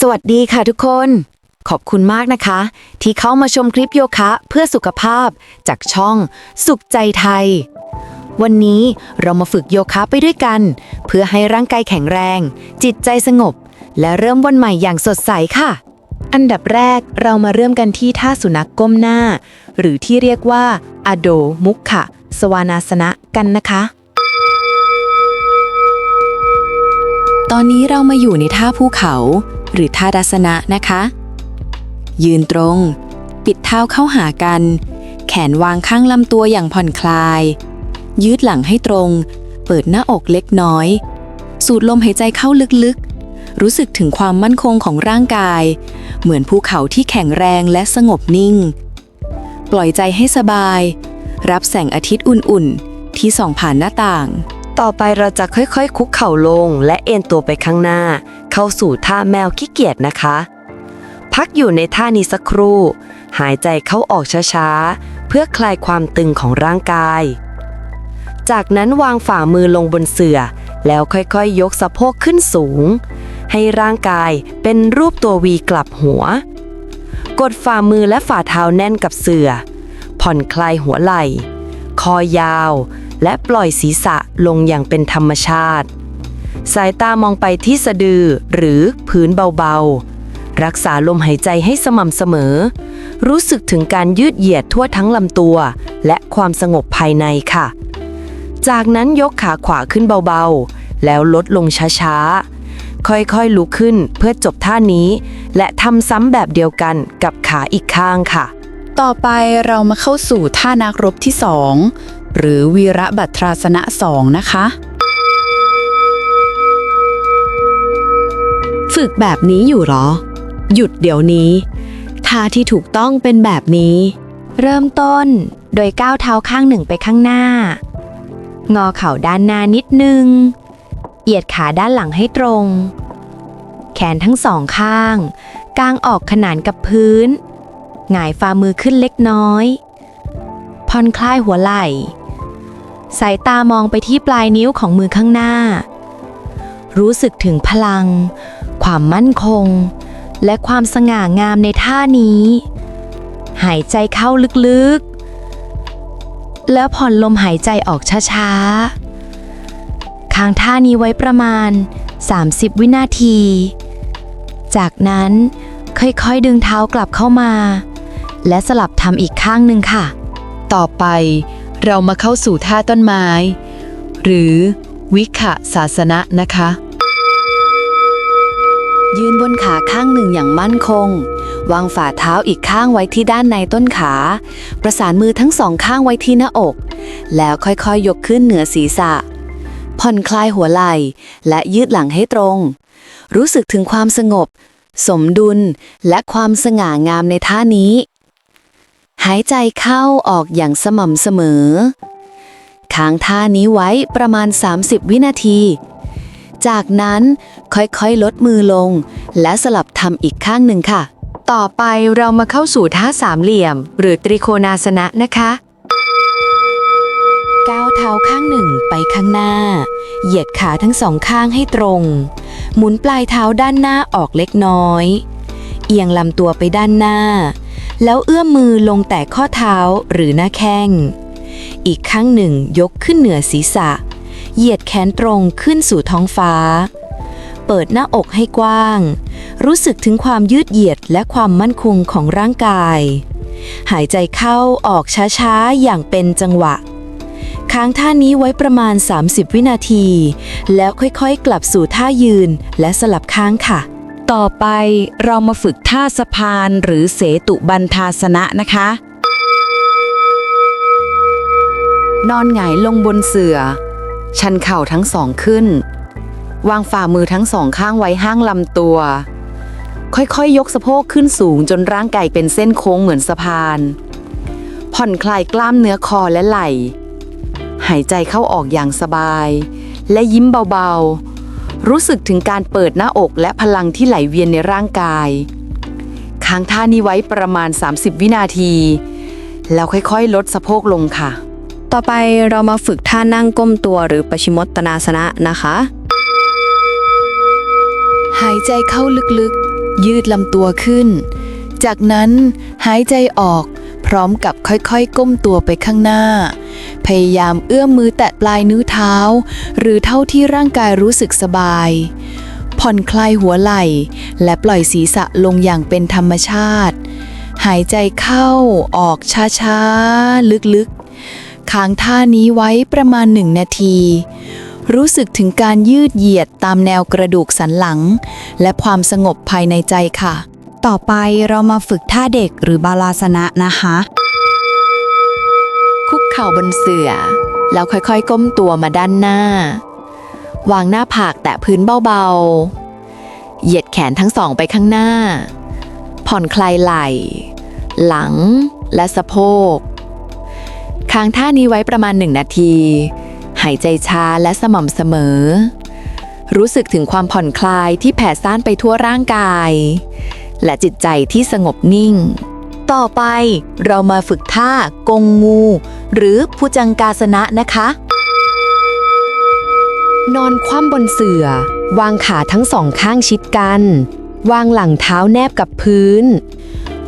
สวัสดีค่ะทุกคน ขอบคุณมากนะคะ ที่เข้ามาชมคลิปโยคะเพื่อสุขภาพจากช่อง สุขใจไทย วันนี้เรามาฝึกโยคะไปด้วยกัน เพื่อให้ร่างกายแข็งแรง จิตใจสงบ และเริ่มวันใหม่อย่างสดใสค่ะ อันดับแรกเรามาเริ่มกันที่ท่าสุนัขกก้มหน้า หรือที่เรียกว่าอโดมุขะสวานาสนะกันนะคะ ตอนนี้เรามาอยู่ในท่าภูเขา หรือท่าดัสนะนะคะ ยืนตรง ปิดเท้าเข้าหากัน แขนวางข้างลำตัวอย่างผ่อนคลาย ยืดหลังให้ตรง เปิดหน้าอกเล็กน้อย สูดลมหายใจเข้าลึกๆ รู้สึกถึงความมั่นคงของร่างกาย เหมือนภูเขาที่แข็งแรงและสงบนิ่ง ปล่อยใจให้สบาย รับแสงอาทิตย์อุ่นๆ ที่ส่องผ่านหน้าต่าง ต่อไปเราจะค่อยๆ คุกเข่าลงและเอนตัวไปข้างหน้า เข้าสู่ท่าแมวขี้เกียจนะคะ พักอยู่ในท่านี้สักครู่ หายใจเข้าออกช้าๆ เพื่อคลายความตึงของร่างกาย จากนั้นวางฝ่ามือลงบนเสื่อ แล้วค่อยๆยกสะโพกขึ้นสูง ให้ร่างกายเป็นรูปตัววีกลับหัว กดฝ่ามือและฝ่าเท้าแน่นกับเสื่อ ผ่อนคลายหัวไหล่ คอยาว และปล่อยศีรษะลงอย่างเป็นธรรมชาติ สายตามองไปที่สะดือหรือพื้นเบาๆ รักษาลมหายใจให้สม่ำเสมอ รู้สึกถึงการยืดเหยียดทั่วทั้งลำตัว และความสงบภายในค่ะ จากนั้นยกขาขวาขึ้นเบาๆ แล้วลดลงช้าๆค่อยๆ ลุกขึ้นเพื่อจบท่านี้ และทำซ้ำแบบเดียวกันกับขาอีกข้างค่ะ ต่อไปเรามาเข้าสู่ท่านักรบที่สอง หรือวีระบัตราสนะสองนะคะ ฝึกแบบนี้อยู่หรอ หยุดเดี๋ยวนี้ท่าที่ถูกต้องเป็นแบบนี้ เริ่มต้นโดยก้าวเท้าข้างหนึ่งไปข้างหน้า งอเข่าด้านหน้านิดนึง เหยียดขาด้านหลังให้ตรง แขนทั้งสองข้างกางออกขนานกับพื้น หงายฝ่ามือขึ้นเล็กน้อย ผ่อนคลายหัวไหล่ สายตามองไปที่ปลายนิ้วของมือข้างหน้า รู้สึกถึงพลัง ความมั่นคง และความสง่างามในท่านี้ หายใจเข้าลึกๆ แล้วผ่อนลมหายใจออกช้าๆ ค้างท่านี้ไว้ประมาณ 30 วินาที จากนั้นค่อยๆ ดึงเท้ากลับเข้ามา และสลับทำอีกข้างหนึ่งค่ะ ต่อไป เรามาเข้าสู่ท่าต้นไม้ หรือวิขะศาสนะนะคะ ยืนบนขาข้างหนึ่งอย่างมั่นคง วางฝ่าเท้าอีกข้างไว้ที่ด้านในต้นขา ประสานมือทั้งสองข้างไว้ที่หน้าอก แล้วค่อยๆยยกขึ้นเหนือศีรษะ ผ่อนคลายหัวไหล่และยืดหลังให้ตรง รู้สึกถึงความสงบ สมดุลและความสง่างามในท่านี้ หายใจเข้าออกอย่างสม่ำเสมอ ค้างท่านี้ไว้ประมาณ 30 วินาที จากนั้นค่อยๆ ลดมือลง และสลับทำอีกข้างหนึ่งค่ะ ต่อไปเรามาเข้าสู่ท่าสามเหลี่ยม หรือตริโคนาสนะนะคะก้าวเท้าข้างหนึ่งไปข้างหน้า เหยียดขาทั้งสองข้างให้ตรง หมุนปลายเท้าด้านหน้าออกเล็กน้อย เอียงลำตัวไปด้านหน้า แล้วเอื้อมมือลงแต่ข้อเท้าหรือหน้าแข้ง อีกข้างหนึ่งยกขึ้นเหนือศีรษะ เหยียดแขนตรงขึ้นสู่ท้องฟ้า เปิดหน้าอกให้กว้าง รู้สึกถึงความยืดเหยียดและความมั่นคงของร่างกาย หายใจเข้าออกช้าๆ อย่างเป็นจังหวะค้างท่านี้ไว้ประมาณ 30 วินาที แล้วค่อยๆ กลับสู่ท่ายืนและสลับข้างค่ะ ต่อไปเรามาฝึกท่าสะพานหรือเสตุบันทาสนะนะคะ นอนหงายลงบนเสื่อ ชันเข่าทั้งสองขึ้น วางฝ่ามือทั้งสองข้างไว้ห้างลำตัว ค่อยๆยยกสะโพกขึ้นสูงจนร่างกายเป็นเส้นโค้งเหมือนสะพาน ผ่อนคลายกล้ามเนื้อคอและไหล่ หายใจเข้าออกอย่างสบาย และยิ้มเบาๆ รู้สึกถึงการเปิดหน้าอกและพลังที่ไหลเวียนในร่างกาย ค้างท่านี้ไว้ประมาณ 30 วินาที แล้วค่อยๆ ลดสะโพกลงค่ะ ต่อไปเรามาฝึกท่านั่งก้มตัวหรือปชิมตนาสนะนะคะ หายใจเข้าลึกๆ ยืดลำตัวขึ้น จากนั้นหายใจออกพร้อมกับค่อยๆ ก้มตัวไปข้างหน้า พยายามเอื้อมมือแตะปลายนิ้วเท้า หรือเท่าที่ร่างกายรู้สึกสบาย ผ่อนคลายหัวไหล่ และปล่อยศีรษะลงอย่างเป็นธรรมชาติ หายใจเข้าออกช้าๆ ลึกๆ ค้างท่านี้ไว้ประมาณหนึ่งนาที รู้สึกถึงการยืดเหยียดตามแนวกระดูกสันหลัง และความสงบภายในใจค่ะ ต่อไปเรามาฝึกท่าเด็กหรือบาลาสนะนะคะ เข่าบนเสื่อ แล้วค่อยๆ ก้มตัวมาด้านหน้า วางหน้าผากแตะพื้นเบาๆ เหยียดแขนทั้งสองไปข้างหน้า ผ่อนคลายไหล่ หลังและสะโพก ค้างท่านี้ไว้ประมาณหนึ่งนาที หายใจช้าและสม่ำเสมอ รู้สึกถึงความผ่อนคลายที่แผ่ซ่านไปทั่วร่างกาย และจิตใจที่สงบนิ่งต่อไปเรามาฝึกท่ากงงู หรือภูจังกาสนะนะคะ นอนคว่ำบนเสื่อ วางขาทั้งสองข้างชิดกัน วางหลังเท้าแนบกับพื้น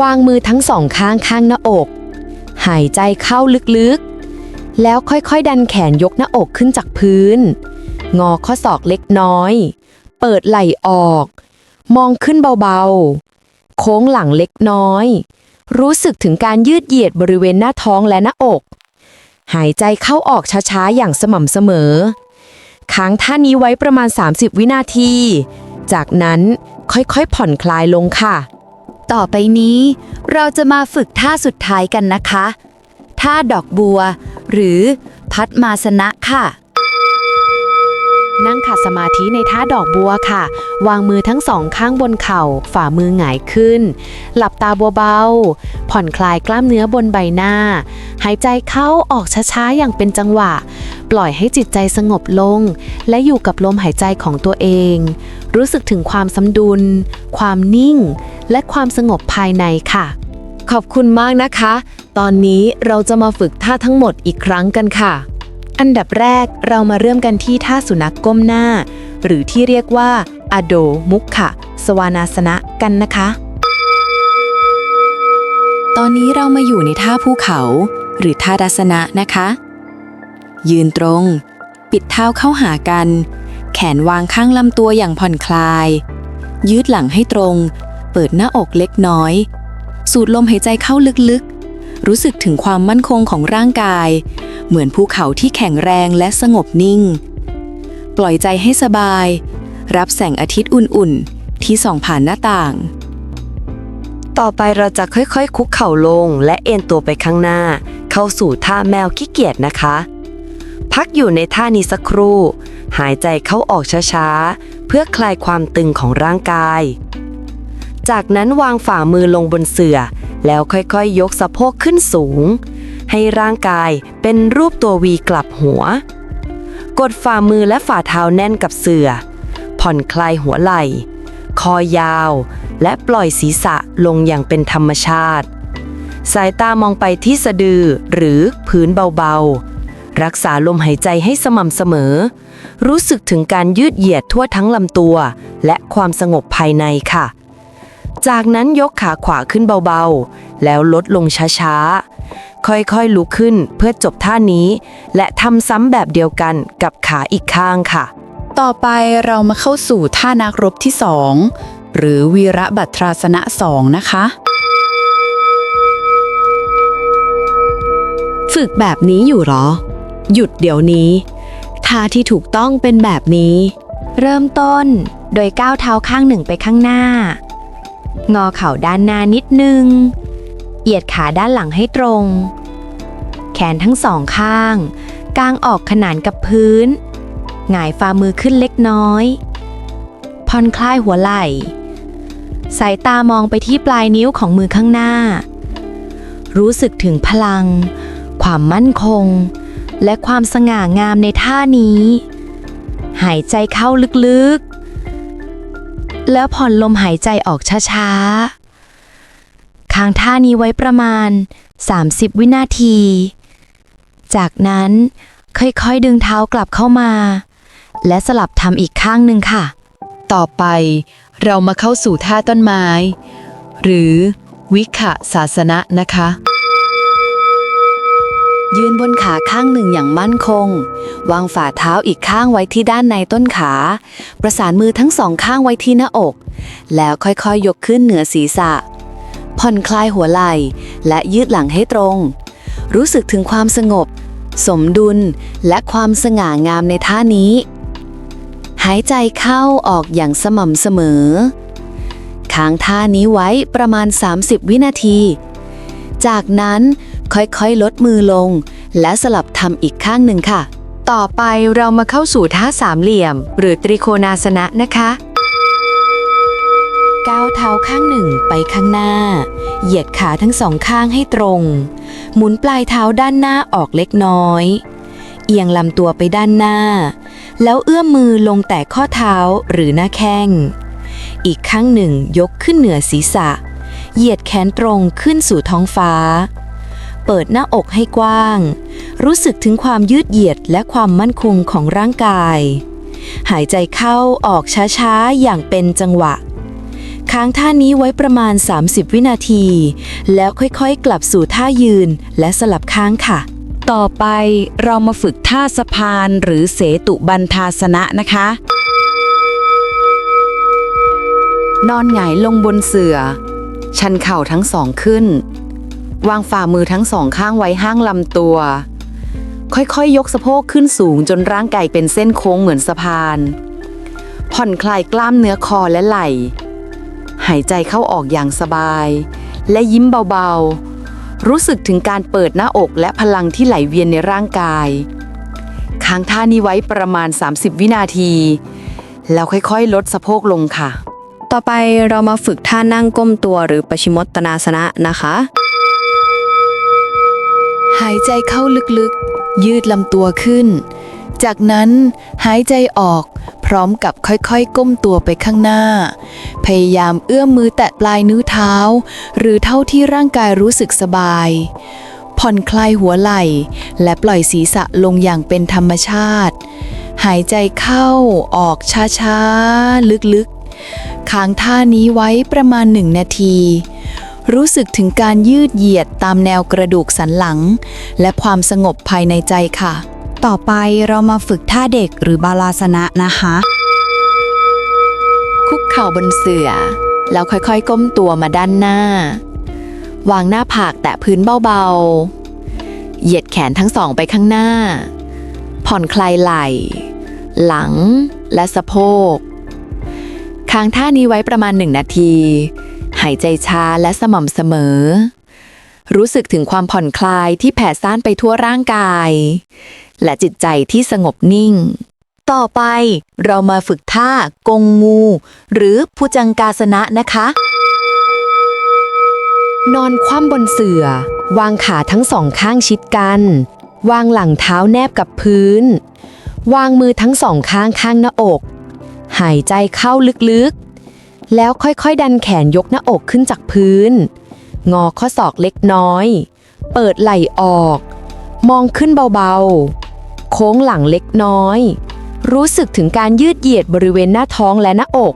วางมือทั้งสองข้างข้างหน้าอก หายใจเข้าลึกๆ แล้วค่อยๆ ดันแขนยกหน้าอกขึ้นจากพื้น งอข้อศอกเล็กน้อย เปิดไหล่ออก มองขึ้นเบาๆ โค้งหลังเล็กน้อยรู้สึกถึงการยืดเหยียดบริเวณหน้าท้องและหน้าอก หายใจเข้าออกช้าๆ อย่างสม่ำเสมอ ค้างท่านี้ไว้ประมาณ 30 วินาที จากนั้นค่อยๆผ่อนคลายลงค่ะ ต่อไปนี้ เราจะมาฝึกท่าสุดท้ายกันนะคะ ท่าดอกบัว หรือพัดมาสนะค่ะ นั่งขัดสมาธิในท่าดอกบัวค่ะ วางมือทั้งสองข้างบนเข่า ฝ่ามือหงายขึ้น หลับตาเบาๆผ่อนคลายกล้ามเนื้อบนใบหน้า หายใจเข้าออกช้าๆ อย่างเป็นจังหวะ ปล่อยให้จิตใจสงบลง และอยู่กับลมหายใจของตัวเอง รู้สึกถึงความสมดุล ความนิ่ง และความสงบภายในค่ะ ขอบคุณมากนะคะ ตอนนี้เราจะมาฝึกท่าทั้งหมดอีกครั้งกันค่ะ อันดับแรกเรามาเริ่มกันที่ท่าสุนัขกก้มหน้า หรือที่เรียกว่าอโดมุขะสวานาสนะกันนะคะ ตอนนี้เรามาอยู่ในท่าภูเขา หรือท่าดัสนะนะคะ ยืนตรง ปิดเท้าเข้าหากัน แขนวางข้างลำตัวอย่างผ่อนคลาย ยืดหลังให้ตรง เปิดหน้าอกเล็กน้อย สูดลมหายใจเข้าลึกๆ รู้สึกถึงความมั่นคงของร่างกาย เหมือนภูเขาที่แข็งแรงและสงบนิ่ง ปล่อยใจให้สบาย รับแสงอาทิตย์อุ่นๆ ที่ส่องผ่านหน้าต่าง ต่อไปเราจะค่อยๆ คุกเข่าลงและเอ็นตัวไปข้างหน้า เข้าสู่ท่าแมวขี้เกียจนะคะ พักอยู่ในท่านี้สักครู่ หายใจเข้าออกช้าๆ เพื่อคลายความตึงของร่างกาย จากนั้นวางฝ่ามือลงบนเสื่อ แล้วค่อยๆยกสะโพกขึ้นสูง ให้ร่างกายเป็นรูปตัววีกลับหัว กดฝ่ามือและฝ่าเท้าแน่นกับเสื่อ ผ่อนคลายหัวไหล่ คอยาว และปล่อยศีรษะลงอย่างเป็นธรรมชาติ สายตามองไปที่สะดือหรือพื้นเบาๆ รักษาลมหายใจให้สม่ำเสมอ รู้สึกถึงการยืดเหยียดทั่วทั้งลำตัว และความสงบภายในค่ะ จากนั้นยกขาขวาขึ้นเบาๆ แล้วลดลงช้าๆ ค่อยๆลุกขึ้นเพื่อจบท่านี้ และทำซ้ำแบบเดียวกันกับขาอีกข้างค่ะ ต่อไปเรามาเข้าสู่ท่านักรบที่สองหรือวีระบัตราสนะสองนะคะ ฝึกแบบนี้อยู่หรอ หยุดเดี๋ยวนี้ ท่าที่ถูกต้องเป็นแบบนี้ เริ่มต้นโดยก้าวเท้าข้างหนึ่งไปข้างหน้า งอเข่าด้านหน้านิดนึง เหยียดขาด้านหลังให้ตรง แขนทั้งสองข้าง กางออกขนานกับพื้น หงายฝ่ามือขึ้นเล็กน้อยผ่อนคลายหัวไหล่ สายตามองไปที่ปลายนิ้วของมือข้างหน้า รู้สึกถึงพลัง ความมั่นคง และความสง่างามในท่านี้ หายใจเข้าลึกๆ แล้วผ่อนลมหายใจออกช้าๆ ค้างท่านี้ไว้ประมาณ 30 วินาที จากนั้นค่อยๆ ดึงเท้ากลับเข้ามา และสลับทำอีกข้างหนึ่งค่ะ ต่อไปเรามาเข้าสู่ท่าต้นไม้ หรือวิขะศาสนะนะคะ ยืนบนขาข้างหนึ่งอย่างมั่นคง วางฝ่าเท้าอีกข้างไว้ที่ด้านในต้นขา ประสานมือทั้งสองข้างไว้ที่หน้าอก แล้วค่อยๆยยกขึ้นเหนือศีรษะ ผ่อนคลายหัวไหล่และยืดหลังให้ตรง รู้สึกถึงความสงบ สมดุลและความสง่างามในท่านี้ หายใจเข้าออกอย่างสม่ำเสมอ ค้างท่านี้ไว้ประมาณ 30 วินาที จากนั้น ค่อยๆ ลดมือลง และสลับทำอีกข้างหนึ่งค่ะ ต่อไปเรามาเข้าสู่ท่าสามเหลี่ยม หรือตริโคนาสนะนะคะก้าวเท้าข้างหนึ่งไปข้างหน้า เหยียดขาทั้งสองข้างให้ตรง หมุนปลายเท้าด้านหน้าออกเล็กน้อย เอียงลำตัวไปด้านหน้า แล้วเอื้อมมือลงแต่ข้อเท้าหรือหน้าแข้ง อีกข้างหนึ่งยกขึ้นเหนือศีรษะ เหยียดแขนตรงขึ้นสู่ท้องฟ้า เปิดหน้าอกให้กว้าง รู้สึกถึงความยืดเหยียดและความมั่นคงของร่างกาย หายใจเข้าออกช้าๆ อย่างเป็นจังหวะ ค้างท่านี้ไว้ประมาณ 30 วินาที แล้วค่อยๆ กลับสู่ท่ายืนและสลับข้างค่ะ ต่อไปเรามาฝึกท่าสะพานหรือเสตุบันทาสนะนะคะ นอนหงายลงบนเสือ่อ ชันเข่าทั้งสองขึ้น วางฝ่ามือทั้งสองข้างไว้ห้างลำตัว ค่อยๆยยกสะโพกขึ้นสูงจนร่างกายเป็นเส้นโค้งเหมือนสะพาน ผ่อนคลายกล้ามเนื้อคอและไหล่ หายใจเข้าออกอย่างสบาย และยิ้มเบาๆ รู้สึกถึงการเปิดหน้าอกและพลังที่ไหลเวียนในร่างกาย ค้างท่านี้ไว้ประมาณ 30 วินาที แล้วค่อยๆ ลดสะโพกลงค่ะ ต่อไปเรามาฝึกท่านั่งก้มตัวหรือปชิมตตนาสนะนะคะ หายใจเข้าลึกๆ ยืดลำตัวขึ้น จากนั้นหายใจออกพร้อมกับค่อยๆ ก้มตัวไปข้างหน้า พยายามเอื้อมมือแตะปลายนิ้วเท้า หรือเท่าที่ร่างกายรู้สึกสบาย ผ่อนคลายหัวไหล่ และปล่อยศีรษะลงอย่างเป็นธรรมชาติ หายใจเข้าออกช้าๆ ลึกๆ ค้างท่านี้ไว้ประมาณหนึ่งนาที รู้สึกถึงการยืดเหยียดตามแนวกระดูกสันหลัง และความสงบภายในใจค่ะ ต่อไปเรามาฝึกท่าเด็กหรือบาลาสนะนะคะ คุกเข่าบนเสือ่อ แล้วค่อยๆ ก้มตัวมาด้านหน้า วางหน้าผากแตะพื้นเบาๆ เหยียดแขนทั้งสองไปข้างหน้า ผ่อนคลายไหล่ หลังและสะโพกค้างท่านี้ไว้ประมาณหนึ่งนาที หายใจช้าและสม่ำเสมอ รู้สึกถึงความผ่อนคลายที่แผ่ซ่านไปทั่วร่างกาย และจิตใจที่สงบนิ่ง ต่อไปเรามาฝึกท่ากงงู หรือผู้จังกาสนะนะคะ นอนคว่ำบนเสื่อ วางขาทั้งสองข้างชิดกัน วางหลังเท้าแนบกับพื้น วางมือทั้งสองข้างข้างหน้าอก หายใจเข้าลึกๆ แล้วค่อยๆ ดันแขนยกหน้าอกขึ้นจากพื้น งอข้อศอกเล็กน้อย เปิดไหล่ออก มองขึ้นเบาๆ โค้งหลังเล็กน้อย รู้สึกถึงการยืดเหยียดบริเวณหน้าท้องและหน้าอก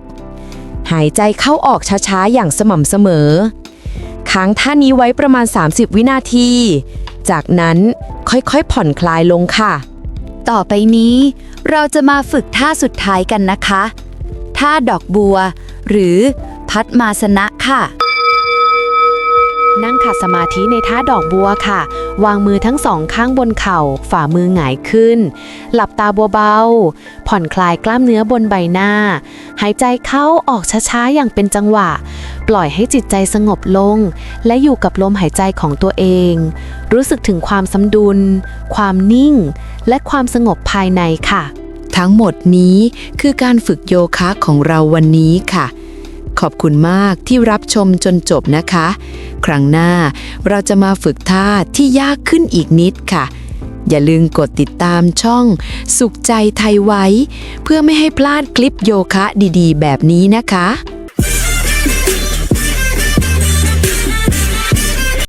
หายใจเข้าออกช้าๆ อย่างสม่ำเสมอ ค้างท่านี้ไว้ประมาณ 30 วินาที จากนั้นค่อยๆ ผ่อนคลายลงค่ะ ต่อไปนี้ เราจะมาฝึกท่าสุดท้ายกันนะคะ ท่าดอกบัว หรือพัดมาสนะค่ะ นั่งขัดสมาธิในท่าดอกบัวค่ะ วางมือทั้งสองข้างบนเข่า ฝ่ามือหงายขึ้น หลับตาเบาๆผ่อนคลายกล้ามเนื้อบนใบหน้า หายใจเข้าออกช้าๆ อย่างเป็นจังหวะ ปล่อยให้จิตใจสงบลง และอยู่กับลมหายใจของตัวเอง รู้สึกถึงความสมดุล ความนิ่ง และความสงบภายในค่ะ ทั้งหมดนี้คือการฝึกโยคะของเราวันนี้ค่ะ ขอบคุณมากที่รับชมจนจบนะคะ ครั้งหน้าเราจะมาฝึกท่าที่ยากขึ้นอีกนิดค่ะ อย่าลืมกดติดตามช่อง สุขใจไทยไว้ เพื่อไม่ให้พลาดคลิปโยคะดีๆ แบบนี้นะคะ